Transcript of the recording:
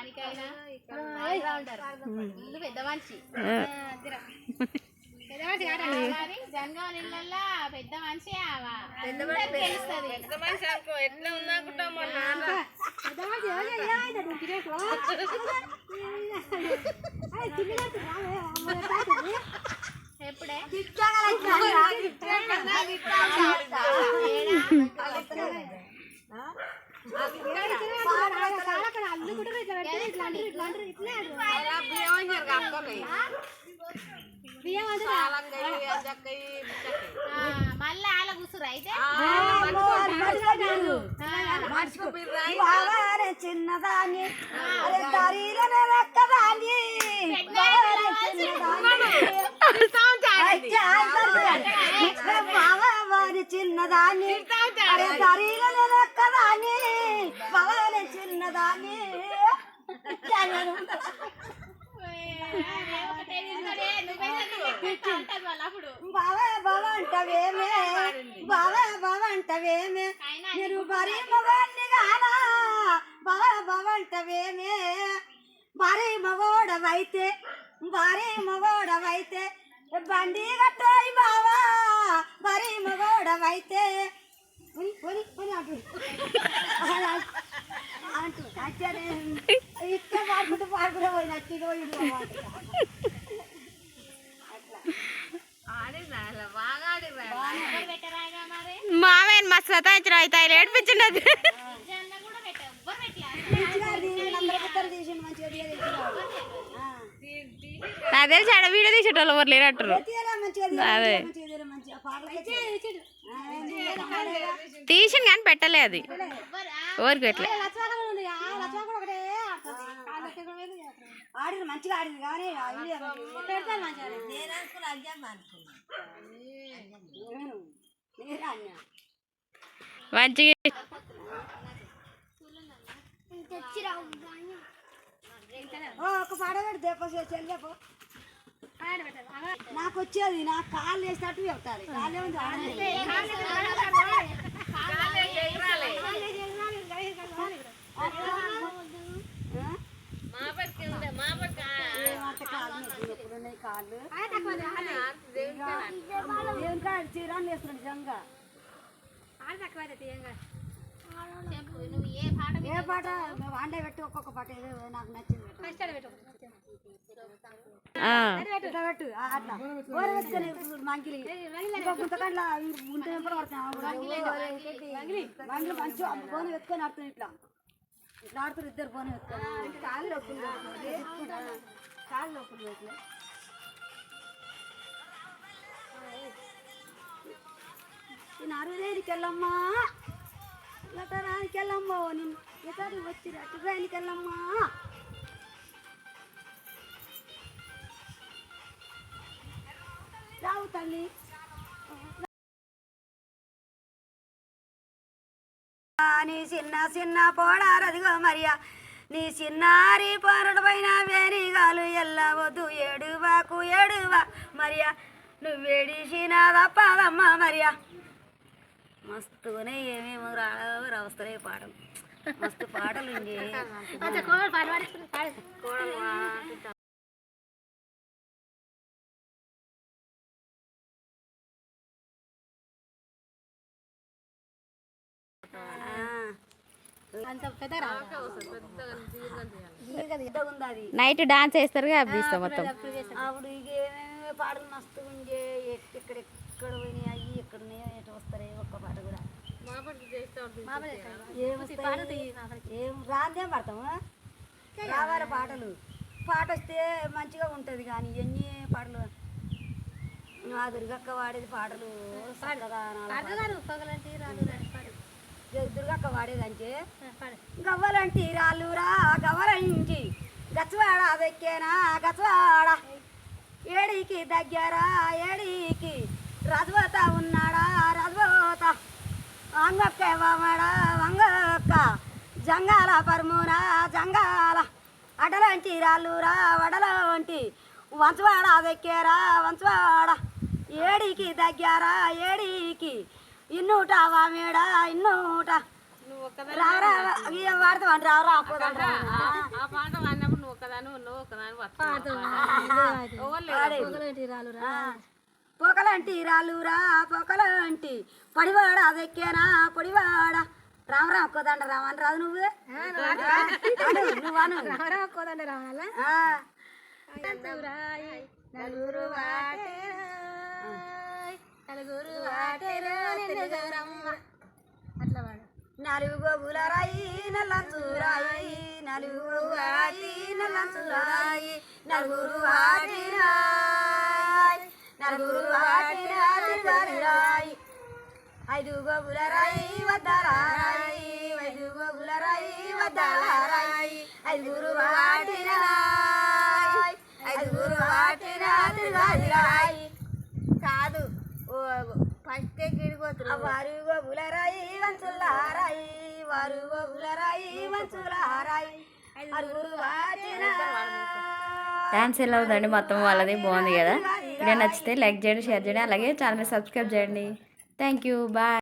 పనికైనా ఆల్రౌండర్ ఇల్లు పెద్ద మనిషి. పెద్ద మనిషి కాదా మరి జనగాం ఇళ్ళల్లో పెద్ద మనిషి ఆవా. అందరికీ తెలుస్తది. పెద్ద మనిషి అనుకో ఎట్లా ఉందనుకుంటాం మొన్న ఎప్పుడే? మళ్ళీ ఆల కూసురు అయితే బావారే చిన్నదాన్ని అరే దారిలోనే లెక్కదాన్ని బావారే చిన్నదాన్ని బావారి చిన్నదాన్ని అరే దారిలోనే బావ అంటవేమే బావా బావ అంటవేమే నేను భారీ మగవాణ్ణి గానా బావా బావ అంటవేమే భారీ మగోడవైతే భారీ మగోడవైతే బండి కట్టాయి బావా భారీ మగోడవైతే ఉయ్, పోనీ, పోనీ అంటు. అంటు కచ్చారే ఇట్లా పాడుకుంటూ పాడుకుంటూ పోయినట్టు ఇదిగో ఇదిగో మామయ్య మస్తు సతాయించిన అయితే ఆయన ఏడిపించినది. నాకు తెలిసి ఆడ వీడియో తీసేటోళ్ళు ఎవరు లేనట్టు అదే. తీసిన కానీ పెట్టలే అది. ఎవరికి పెట్టలే. ఆడింది మంచిగా ఆడింది కానీ ఆ వీడియో మంచిగా. నేను నేనే అన్నా. మంచిగా ఓ, ఒక పెడితే చెల్లెపో నాకు వచ్చేది నా కాళ్ళు వేసినట్టు చెప్తారు కాళ్ళు ఏముంది ఆడలేదు. కాళ్ళు దేవుని కాడ చీరాన్ని వేస్తున్నాడు నిజంగా చెప్పు నువ్వు ఏ పాట ఏ పాట నువ్వు అండే పెట్టి ఒక్కొక్క పాట ఏదో నాకు నచ్చింది పెట్టు. ఆ. ఇట్లా పెట్టు ఆ, అట్లా ఓర పెట్టుకొని ఇప్పుడు మంకిలి ఇంకో గుంతకండ్ల గుంత వెంపడ మంగిలి మంచి బోన పెట్టుకొని ఆడుతుంది ఇట్లా ఇట్లా ఆడుతారు ఇద్దరు బోన పెట్టుకొని కాళ్ళు నొప్పులు పెట్టుకుంటా. కాళ్ళు నొప్పులు పెట్టలే నరుదేనికి వెళ్ళమ్మా నిన్ను ఇతరు వచ్చి రట్టుదానికి రావు తల్లి. నీ చిన్న చిన్న పోడారదిగో మరియా. నీ చిన్నారి పోరడు పైన వేరిగాలు ఎల్లవద్దు ఏడువాకు ఏడువా మరియా. నువ్వేడిసిన తప్పదమ్మా మరియా. మస్తుగానే ఏమేమో రావు రవస్తలే పాటలు. మస్తు పాటలు అది. నైట్ డాన్స్ వేస్తారు అప్పుడు ఇక ఏమేమి పాటలు మస్తు ఉండే ఎక్కడెక్కడ పోయినాయి ఏం రాందేం పడతాము రావాల పాటలు. పాట వస్తే మంచిగా ఉంటుంది కానీ ఎన్ని పాటలు? మా దుర్గక్క వాడేది పాటలు దుర్గక్క వాడేదంటే గవ్వలంటి రాళ్ళురా గవ్వలంటి గచ్చవాడ దక్కేనా గచ్చవాడ ఏడికి దగ్గర ఏడికి రజవత వంగక్క వామడ వంగక్క. జంగాల పరమున జంగాల. అడలంటి రాళ్ళురా వడలంటి. వంచవాడ దక్కేరా వంచవాడ. ఏడికి దగ్గర ఏడికి. ఇన్నూట వామేడ ఇన్నూట. రావరా ఆ పాట వాడినప్పుడు నువ్వు ఒకదాని పొకలంటి రాలురా పొకలంటి పడివాడ అదెక్కేనా పొడివాడ. రామరా ఒక్కదండ రామని రాదు నువ్వు? నువ్వు అను. ఆ. నలుగురు నలుగురు నాలుగు గోగులరాయి నల్లంచురాయి. నలుగు గోగులరాయి నల్లంచురాయి. నలుగురు నలుగురు ఐదు గోగులరాయి వద్దరాయి ఐదు గోగులరాయి వద్దరాయి ఐదుగురు వాటిరాయి ఐదుగురు వాటిరాయి కాదు ఫస్ట్ గిడిపోతురు వారు గోగులరాయి వంచులారాయి వారు గోగులరాయి వంచులారాయి అరుగురు వాటిరాయి డాన్స్ ఎలా ఉందండి? మొత్తం వాళ్ళది బాగుంది కదా. వీడియో నచ్చితే లైక్ చేయండి షేర్ చేయండి అలాగే ఛానల్ సబ్స్క్రైబ్ చేయండి. Thank you. Bye.